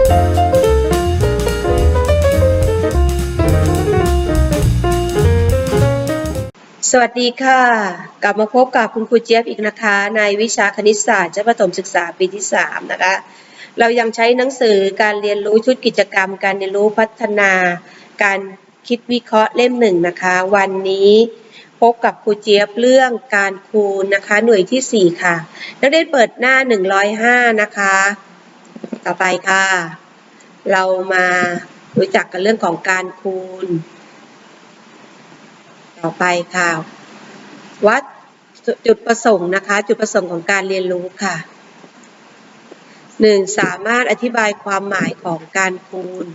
สวัสดีค่ะ กลับมาพบกับคุณครูเจี๊ยบอีกนะคะ ในวิชาคณิตศาสตร์ชั้นประถมศึกษาปีที่ 3 นะคะ เรายังใช้หนังสือการเรียนรู้ชุดกิจกรรม การเรียนรู้พัฒนา การคิดวิเคราะห์เล่มหนึ่งนะคะ วันนี้พบกับครูเจี๊ยบเรื่องการคูณนะคะ หน่วยที่ 4 ค่ะ นักเรียนเปิดหน้า 105 นะคะ ต่อไปค่ะ เรามารู้จักกันเรื่องของการคูณ ต่อไปค่ะ วัดจุดประสงค์นะคะ จุดประสงค์ของการเรียนรู้ค่ะหนึ่งสามารถอธิบายความหมายของการคูณ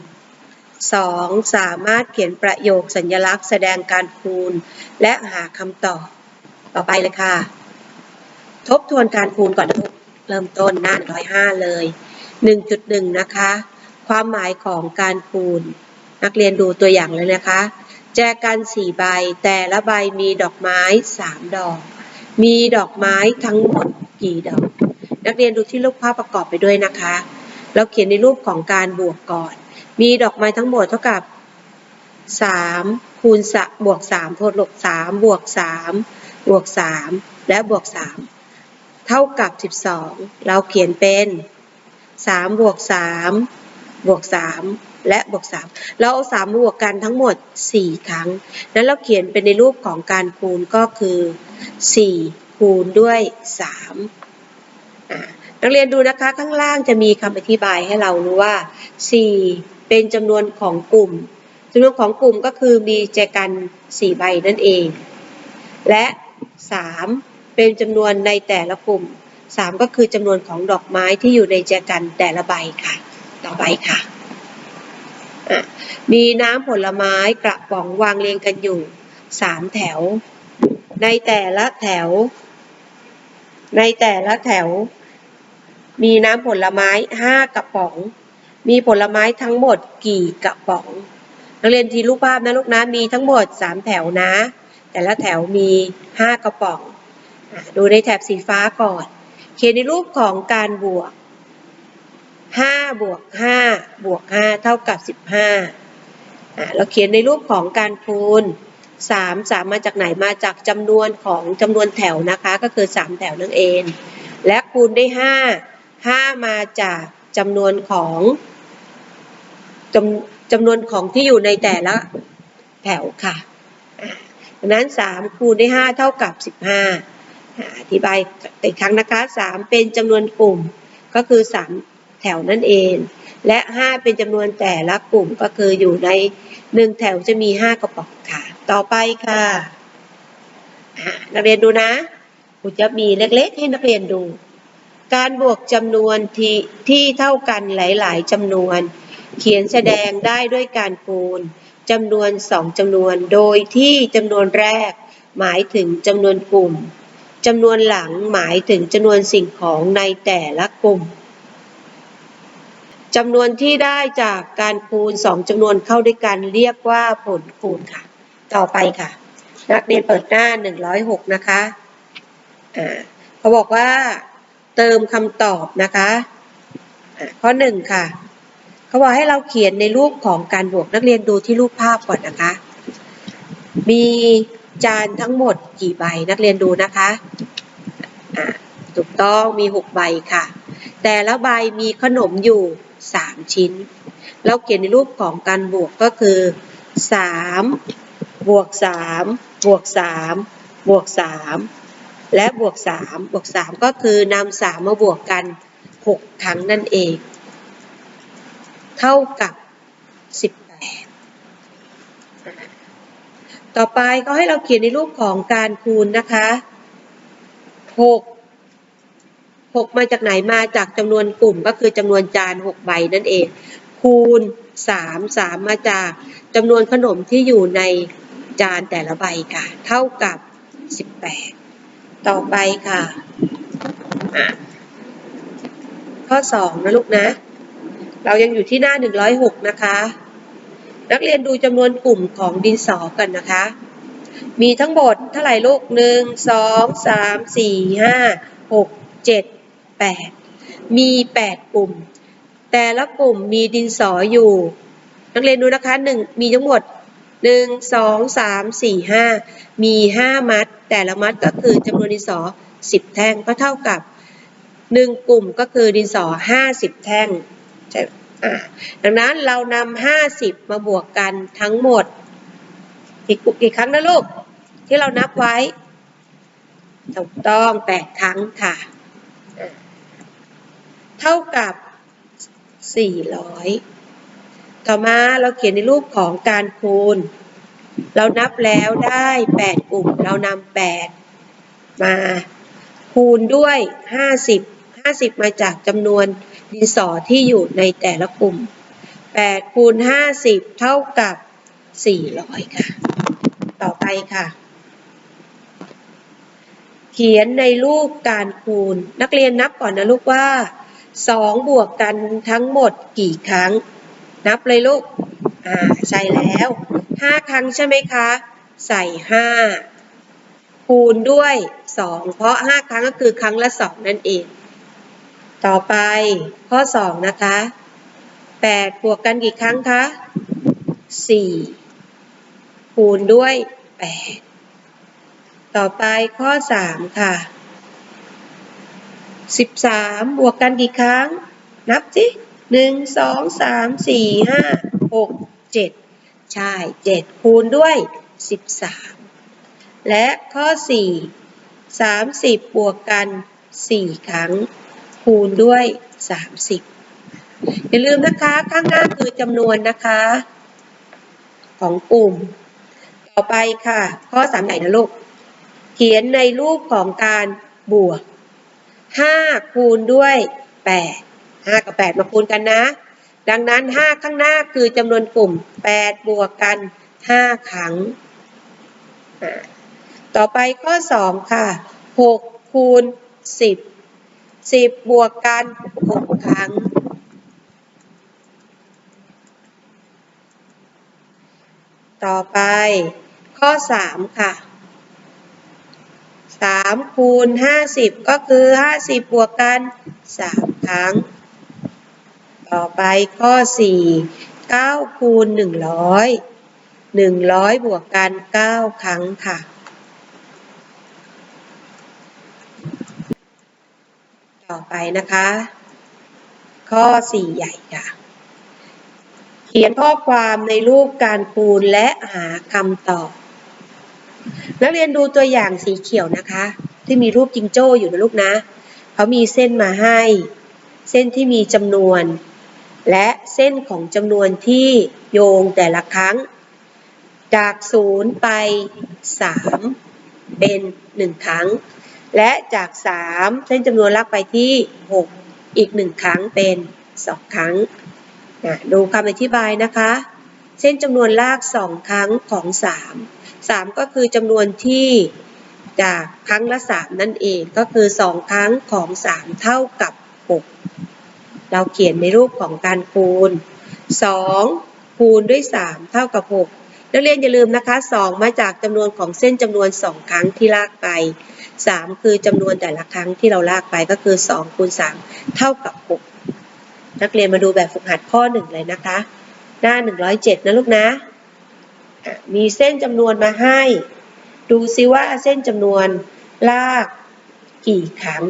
สองสามารถเขียนประโยคสัญลักษณ์แสดงการคูณ และหาคำตอบ ต่อไปเลยค่ะ ทบทวนการคูณก่อนนะลูกเริ่มต้นหน้าร้อยห้าเลย หนึ่งจุดหนึ่งนะคะ ความหมายของการคูณ นักเรียนดูตัวอย่างเลยนะคะ แจกันสี่ใบ แต่ละใบมีดอกไม้สามดอก มีดอกไม้ทั้งหมดกี่ดอก นักเรียนดูที่รูปภาพประกอบไปด้วยนะคะ เราเขียนในรูปของการบวกก่อน มีดอกไม้ทั้งหมดเท่ากับสามคูณสะบวกสามโทษลบสามบวกสามบวกสามและบวกสามเท่ากับสิบสองเราเขียนเป็น สามบวกสามบวกสามและบวก 3 เราเอา 3 บวกกันทั้งหมด 4 ครั้งนั้นเราเขียนเป็นในรูปของการคูณก็คือ 4 คูณด้วย3อ่านักเรียนดูนะคะข้างล่างจะมีคำอธิบายให้เรารู้ว่า 4 เป็นจำนวนของกลุ่มจำนวนของกลุ่มก็คือมีแจกัน 4 ใบนั่นเอง และ 3 เป็นจำนวนในแต่ละกลุ่ม 3 ก็คือจำนวนของดอกไม้ที่อยู่ในแจกันแต่ละใบค่ะ ต่อไปค่ะ มีน้ำผลไม้กระป๋องวางเรียงกันอยู่สามแถว ในแต่ละแถว ในแต่ละแถว มีน้ำผลไม้ห้ากระป๋อง มีผลไม้ทั้งหมดกี่กระป๋องนักเรียนทีรูปภาพนะลูกนะมีทั้งหมดสามแถวนะ แต่ละแถวมีห้ากระป๋องดูในแถบสีฟ้าก่อน เขียนในรูปของการบวก 5 บวก 5 บวก 5 เท่ากับ 15อ่าเราเขียนในรูปของการคูณ 3 3 มาจากไหนมาจากจำนวนของจำนวนแถวนะคะ ก็คือ 3 แถวนั่นเอง และคูณได้ 5 5 มาจากจำนวนของจำจำนวนของที่อยู่ในแต่ละแถวค่ะดังนั้น 3 คูณได้ 5 เท่ากับ 15 อธิบายอีกครั้งนะคะ 3 เป็นจำนวนกลุ่มก็คือ 3 แถวนั่นเอง และ 5 เป็นจำนวนแต่ละกลุ่มก็คืออยู่ใน 1 แถวจะมี 5 กระป๋องค่ะ ต่อไปค่ะนักเรียนดูนะครูจะมีเล็กๆให้นักเรียนดู การบวกจำนวนที่ที่เท่ากันหลาย ๆจำนวน เขียนแสดงได้ด้วยการคูณจำนวน 2จำนวน โดยที่จำนวนแรกหมายถึงจำนวนกลุ่ม จำนวนหลังหมายถึงจำนวนสิ่งของในแต่ละกลุ่มจำนวนที่ได้จากการคูณ 2จำนวนเข้าด้วยกันเรียกว่าผลคูณค่ะ ต่อไปค่ะ นักเรียนเปิดหน้า 106 นะคะอ่าเขาบอกว่าเติมคำตอบนะคะอ่าข้อ 1 ค่ะเขาบอกให้เราเขียนในรูปของการบวกนักเรียนดูที่รูปภาพก่อนนะคะ มี จานทั้งหมดกี่ใบนักเรียนดูนะคะอ่าถูกต้องมี 6 ใบค่ะ แต่ละใบมีขนมอยู่ 3 ชิ้น เราเขียนในรูปของการบวกก็คือ 3 บวก 3 บวก 3 บวก 3 และบวก 3 บวก 3 ก็คือนำ3มาบวกกัน 6 ครั้งนั่นเอง เท่ากับ 18 ต่อไปก็ให้เราเขียนในรูปของการคูณนะคะ6 6มาจากไหนมาจากจำนวนกลุ่มก็คือจำนวนจาน6ใบนั่นเอง คูณ3 3มาจากจำนวนขนมที่อยู่ในจานแต่ละใบค่ะ เท่ากับ18ต่อไปค่ะ ข้อ2นะลูกนะ เรายังอยู่ที่หน้า106นะคะ นักเรียนดูจำนวนกลุ่มของดินสอกันนะคะ มีทั้งหมดเท่าไหร่ลูก1 2 3 4 5 6 7 8มี8กลุ่ม แต่ละกลุ่มมีดินสออยู่ นักเรียนดูนะคะหนึ่งมีทั้งหมดหนึ่งสองสามสี่ห้ามีห้ามัด แต่ละมัดก็คือจำนวนดินสอสิบแท่งก็เท่ากับหนึ่งกลุ่มก็คือดินสอห้าสิบแท่งใช่ ดังนั้นเรานำห้าสิบมาบวกกันทั้งหมดกี่กี่ครั้งนะลูก ที่เรานับไว้ถูกต้องแปดครั้งค่ะ เท่ากับ400ต่อมาเราเขียนในรูปของการคูณ เรานับแล้วได้8กลุ่ม เรานำ8มาคูณด้วย50 50 มาจากจำนวนดินสอที่อยู่ในแต่ละกลุ่ม 8 คูณ 50 เท่ากับ 400 ค่ะ ต่อไปค่ะ เขียนในรูปการคูณ นักเรียนนับก่อนนะลูกว่า 2 บวกกันทั้งหมดกี่ครั้ง นับเลยลูก อ่า ใช่แล้ว 5 ครั้งใช่ไหมคะ ใส่ 5คูณด้วย 2 เพราะ 5 ครั้งก็คือครั้งละ 2 นั่นเอง ต่อไปข้อ 2 นะคะ 8 บวกกันกี่ครั้งคะ 4 คูณด้วย 8 ต่อไปข้อ 3 ค่ะ 13 บวกกันกี่ครั้ง นับสิ1 2 3 4 5 6 7 ใช่ 7 คูณด้วย 13 และข้อ 4 30 บวกกัน 4 ครั้ง คูณด้วย 30 อย่าลืมนะคะ ข้างหน้าคือจำนวนนะคะ ของกลุ่ม ต่อไปค่ะ ข้อ3ไหนนะลูก เขียนในรูปของการบวก 5 คูณด้วย 8 5 กับ 8 มาคูณกันนะ ดังนั้น 5 ข้างหน้าคือจำนวนกลุ่ม 8 บวกกัน 5 ครั้ง ต่อไปข้อ 2 ค่ะ 6 คูณ 10 10บวกกัน6ครั้ง ต่อไป ข้อ3ค่ะ3คูณ50ก็คือ50บวกกัน3ครั้ง ต่อไปข้อ4 9คูณ100 100บวกกัน9ครั้งค่ะ ต่อไปนะคะ ข้อ 4 ใหญ่ค่ะ เขียนข้อความในรูปการคูณและหาคำตอบ นักเรียนดูตัวอย่างสีเขียวนะคะ ที่มีรูปจิงโจ้อยู่นะลูกนะ เขามีเส้นมาให้ เส้นที่มีจำนวน และเส้นของจำนวนที่โยงแต่ละครั้ง จาก 0 ไป 3 เป็น 1 ครั้ง และจาก 3 เส้นจำนวนลากไปที่ 6 อีก 1 ครั้งเป็น 2 ครั้งนะดูคำอธิบายนะคะ เส้นจำนวนลาก 2 ครั้งของ 3 3 ก็คือจำนวนที่จากครั้งละ 3 นั่นเองก็คือ 2 ครั้งของ 3 เท่ากับ 6 เราเขียนในรูปของการคูณ 2 คูณด้วย 3 เท่ากับ 6 นักเรียนอย่าลืมนะคะ 2 มาจากจำนวนของเส้นจำนวน 2 ครั้งที่ลากไป 3 คือจำนวนแต่ละครั้งที่เราลากไปก็คือ2คูณ3เท่ากับ 6 นักเรียนมาดูแบบฝึกหัดข้อ 1 เลยนะคะ หน้า 107 นะลูกนะ มีเส้นจำนวนมาให้ ดูซิว่าเส้นจำนวนลากกี่ครั้ง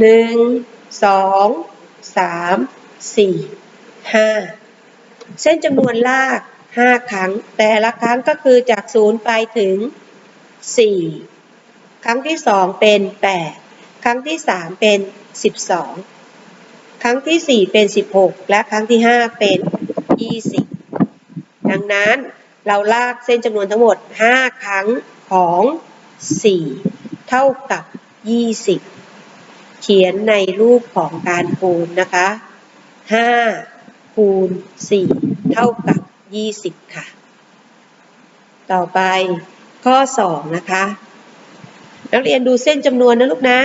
1 2 3 4 5 เส้นจำนวนลาก 5 ครั้ง แต่ละครั้งก็คือจาก 0 ไปถึง 4 ครั้งที่ 2 เป็น 8 ครั้งที่ 3 เป็น 12 ครั้งที่ 4 เป็น 16 และครั้งที่ 5 เป็น 20 ดังนั้นเราลากเส้นจำนวนทั้งหมด 5 ครั้งของ 4 เท่ากับ 20 เขียนในรูปของการคูณนะคะ5คูณ 4 เท่ากับ 20 ค่ะ ต่อไปข้อ 2 นะคะ นักเรียนดูเส้นจำนวนนะลูกนะ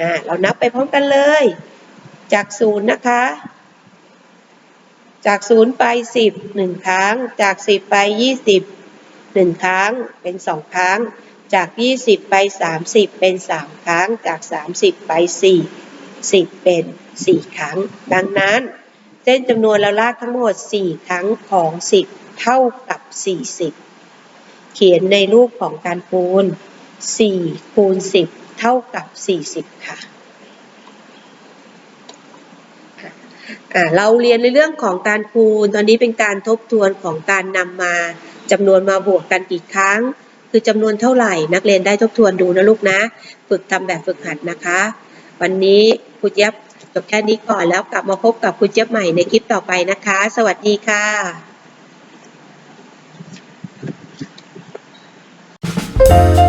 อ่า เรานับไปพร้อมกันเลย จาก0นย์นะคะ จาก0ไป10 1ครั้ง จาก10ไป20 1ครั้ง เป็น2ครั้ง จาก20ไป30เป็น3ครั้ง จาก30ไป4 10เป็น4ครั้ง ดังนั้นเส้นจำนวนเราลากทั้งหมด4ครั้งของ10เท่ากับ40เขียนในรูปของการคูณ 4คูณ10เท่ากับ40ค่ะอ่าเราเรียนในเรื่องของการคูณ ตอนนี้เป็นการทบทวนของการนำมาจำนวนมาบวกกันกี่ครั้ง คือจำนวนเท่าไหร่นักเรียนได้ทบทวนดูนะลูกนะ ฝึกทำแบบฝึกหัดนะคะ วันนี้ครูเจี๊ยบจบแค่นี้ก่อนแล้วกลับมาพบกับครูเจี๊ยบใหม่ในคลิปต่อไปนะคะ สวัสดีค่ะ Thank